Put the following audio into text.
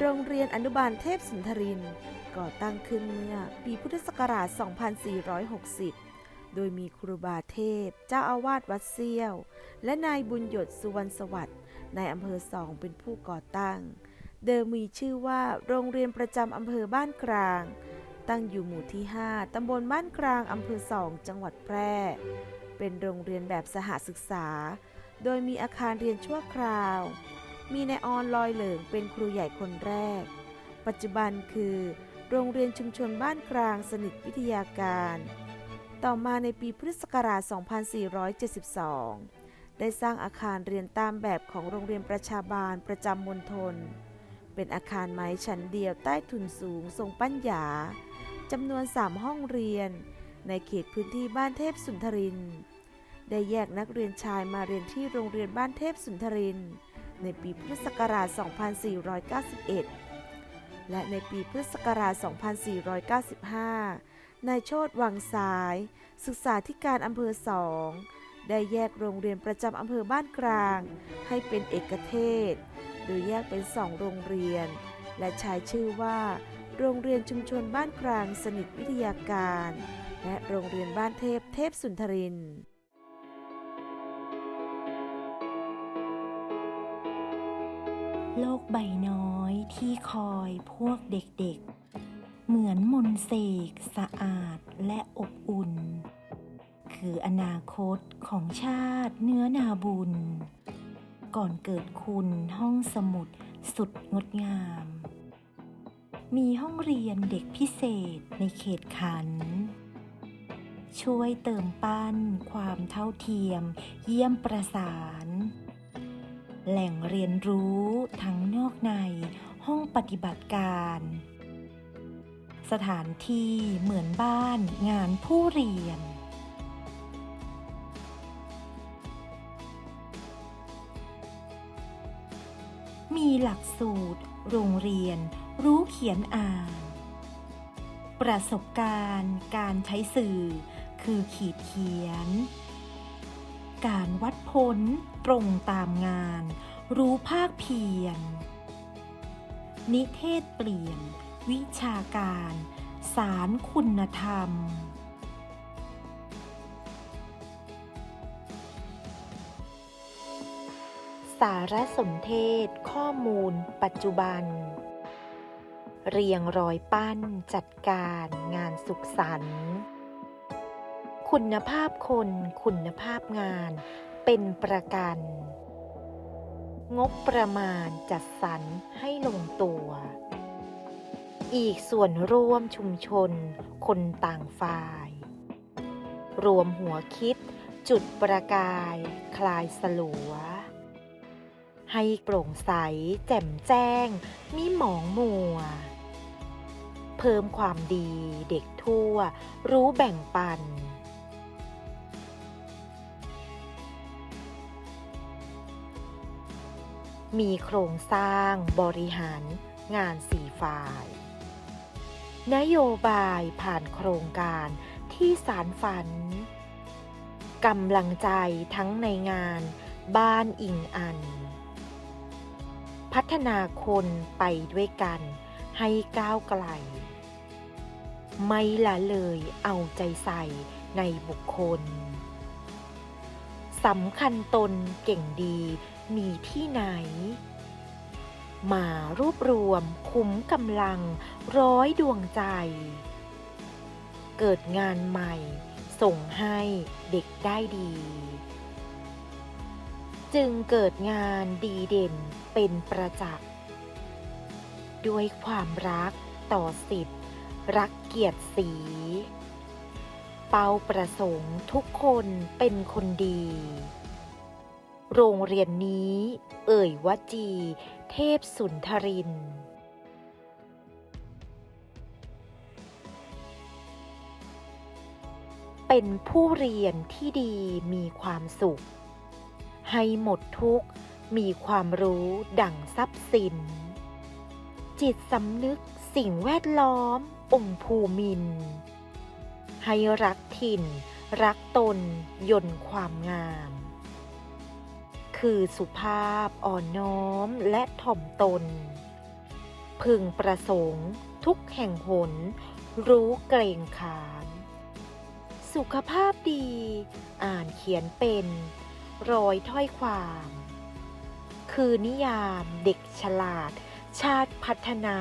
โรงเรียนอนุบาลเทพสุนทริน ก่อตั้งขึ้นเมื่อปีพุทธศักราช 2460 โดยมีครูบาเทพ เจ้าอาวาสวัดเซี่ยว และนายบุญหยดสุวรรณสวัสดิ์ในายอำเภอสองเป็นผู้ก่อตั้ง เดิมมีชื่อว่าโรงเรียนประจำอำเภอบ้านกลาง ตั้งอยู่หมู่ที่ 5 ตำบลบ้านกลางอำเภอสองจังหวัดแพร่ เป็นโรงเรียนแบบสหศึกษา โดยมีอาคารเรียนชั่วคราว มีนายออนลอยเหลิงเป็นครูใหญ่คนแรก ปัจจุบันคือ โรงเรียนชุมชนบ้านกลางสนิทวิทยาการ ต่อมาในปีพุทธศักราช 2472 ได้สร้างอาคารเรียนตามแบบของโรงเรียนประชาบาลประจำมณฑล เป็นอาคารไม้ชั้นเดียวใต้ถุนสูงทรงปัญญาจำนวน 3 ห้องเรียน ในเขตพื้นที่บ้านเทพสุนทริน ได้แยกนักเรียนชายมาเรียนที่โรงเรียนบ้านเทพสุนทรินทร์ ในปีพุทธศักราช 2491 และในปีพุทธศักราช 2495 นายโชตวังสาย ศึกษาธิการอำเภอสองได้แยกโรงเรียนประจำอำเภอบ้านกลาง ให้เป็นเอกเทศ โดยแยกเป็นสองโรงเรียน และใช้ชื่อว่า โรงเรียนชุมชนบ้านกลางสนิทวิทยาการ และโรงเรียนบ้านเทพเทพสุนทริน โลกใบน้อยที่คอยพวกเด็กๆ เหมือนมนต์เสกสะอาดและอบอุ่น คืออนาคตของชาติเนื้อนาบุญ ก่อนเกิดคุณห้องสมุดสุดงดงาม มีห้องเรียนเด็กพิเศษในเขตขัน ช่วยเติมปั้นความเท่าเทียมเยี่ยมประสาน แหล่งเรียนรู้ทั้งนอกในห้องปฏิบัติการ สถานที่เหมือนบ้านงานผู้เรียน มีหลักสูตร โรงเรียน รู้เขียนอ่าน ประสบการณ์ การใช้สื่อ คือขีดเขียน การวัดผลตรงตามงาน รู้ภาคเพียร นิเทศเปลี่ยน วิชาการ สารคุณธรรม สารสนเทศข้อมูลปัจจุบัน เรียงรอยปั้นจัดการงานสุขสันต์ คุณภาพคนคุณภาพงาน เป็นประกัน งบประมาณจัดสรรให้ลงตัว อีกส่วนร่วมชุมชน คนต่างฝ่าย รวมหัวคิด จุดประกาย คลายสลัว ให้โปร่งใส แจ่มแจ้ง มิหมองมัว เพิ่มความดีเด็กทั่ว รู้แบ่งปัน มีโครงสร้างบริหารงานสี่ฝ่าย นโยบายผ่านโครงการที่สารฝันกำลังใจทั้งในงานบ้านอิงอัน พัฒนาคนไปด้วยกันให้ก้าวไกล ไม่ละเลยเอาใจใส่ในบุคคลสำคัญตนเก่งดี มีที่ไหน มารวบรวมคุ้มกำลังร้อยดวงใจ เกิดงานใหม่ ส่งให้เด็กได้ดี จึงเกิดงานดีเด่นเป็นประจักษ์ด้วยความรักต่อสิทธิ์รักเกียรติสี เป้าประสงค์ทุกคนเป็นคนดี โรงเรียนนี้ เอ่ยวจี เทพสุนทริน เป็นผู้เรียนที่ดีมีความสุข ให้หมดทุกข์มีความรู้ดั่งทรัพย์สิน จิตสำนึกสิ่งแวดล้อม องค์ภูมิน ให้รักถิ่น รักตนยนต์ความงาม คือสุภาพอ่อนน้อมและถ่อมตน พึงประสงค์ทุกแห่งหน รู้เกรงขาม สุขภาพดี อ่านเขียนเป็นร้อยถ้อยความ คือนิยามเด็กฉลาดชาติพัฒนา